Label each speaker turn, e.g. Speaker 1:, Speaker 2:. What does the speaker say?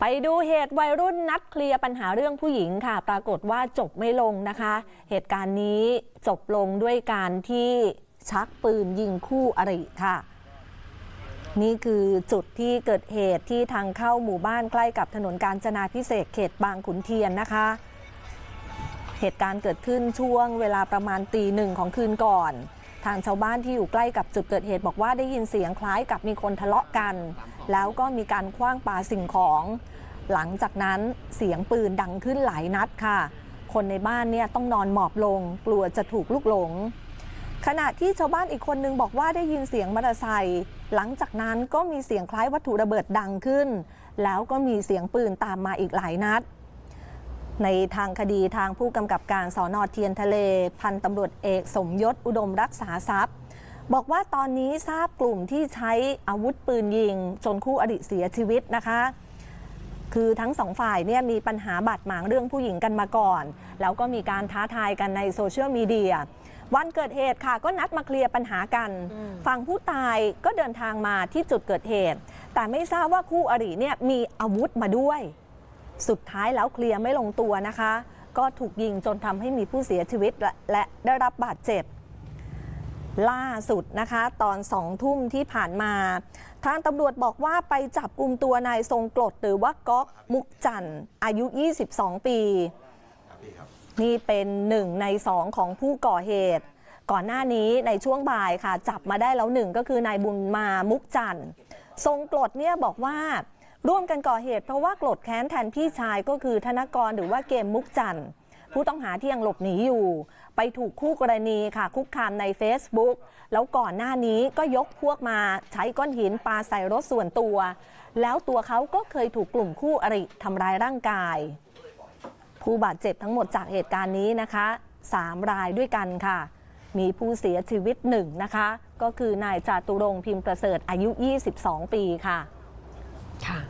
Speaker 1: ไปดูเหตุวัยรุ่นนัดเคลียร์ปัญหาเรื่องผู้หญิงค่ะ ปรากฏว่าจบไม่ลงนะคะ เหตุการณ์นี้จบลงด้วยการที่ชักปืนยิงคู่อริค่ะ นี่คือจุดที่เกิดเหตุที่ทางเข้าหมู่บ้านใกล้กับถนนการจนาพิเศษเขตบางขุนเทียนนะคะ เหตุการณ์เกิดขึ้นช่วงเวลาประมาณตีหนึ่งของคืนก่อน ทางชาวบ้านที่อยู่ใกล้กับจุดเกิดเหตุบอกว่าได้ยินเสียงคล้ายกับมีคนทะเลาะกัน แล้วก็มีการคว้างปาสิ่งของ หลังจากนั้นเสียงปืนดังขึ้นหลายนัดค่ะ คนในบ้านเนี่ยต้องนอนหมอบลง กลัวจะถูกลุกหลง ขณะที่ชาวบ้านอีกคนนึงบอกว่าได้ยินเสียงมอเตอร์ไซค์หลังจากนั้นก็มีเสียงคล้ายวัตถุระเบิดดังขึ้น แล้วก็มีเสียงปืนตามมาอีกหลายนัด ในทางคดีทางผู้กำกับการสอนอเทียนทะเล พันตำรวจเอกสมยศอุดมรักษาทรัพย์ บอกว่าตอนนี้ทราบกลุ่มที่ใช้อาวุธปืนยิงจนคู่อริเสียชีวิตนะคะ คือทั้งสองฝ่ายเนี่ยมีปัญหาบาดหมางเรื่องผู้หญิงกันมาก่อน แล้วก็มีการท้าทายกันในโซเชียลมีเดียวันเกิดเหตุค่ะก็นัดมาเคลียร์ปัญหากัน ฝั่งผู้ตายก็เดินทางมาที่จุดเกิดเหตุ แต่ไม่ทราบว่าคู่อริเนี่ยมีอาวุธมาด้วย สุดท้ายแล้วเคลียร์ไม่ลงตัวนะคะ ก็ถูกยิงจนทำให้มีผู้เสียชีวิตและและได้รับบาดเจ็บ ล่าสุดนะคะ ตอนสองทุ่มที่ผ่านมา ทางตำรวจบอกว่าไปจับกลุ่มตัวนายทรงกรดหรือว่าก๊อกมุกจันทร์อายุ 22 ปี นี่เป็นหนึ่งในสองของผู้ก่อเหตุ ก่อนหน้านี้ในช่วงบ่ายค่ะ จับมาได้แล้วหนึ่งก็คือนายบุญมามุกจันทร์ทรงกรดเนี่ยบอกว่า ร่วมกันก่อเหตุเพราะว่าโกรดแค้นแทนพี่ชายก็คือธนกรหรือว่าเกมมุกจันทร์ผู้ต้องหาที่ยังหลบหนีอยู่ ไปถูกคู่กรณีค่ะ คุกคามใน Facebook แล้วก่อนหน้านี้ก็ยกพวกมาใช้ก้อนหินปาใส่รถส่วนตัว แล้วตัวเขาก็เคยถูกกลุ่มคู่อริทำร้ายร่างกาย ผู้บาดเจ็บทั้งหมดจากเหตุการณ์นี้นะคะ3รายด้วยกันค่ะ มีผู้เสียชีวิตหนึ่งนะคะ ก็คือนายจาตุรงพิมพ์ประเสริฐอายุ 22 ปีค่ะ
Speaker 2: ค่ะ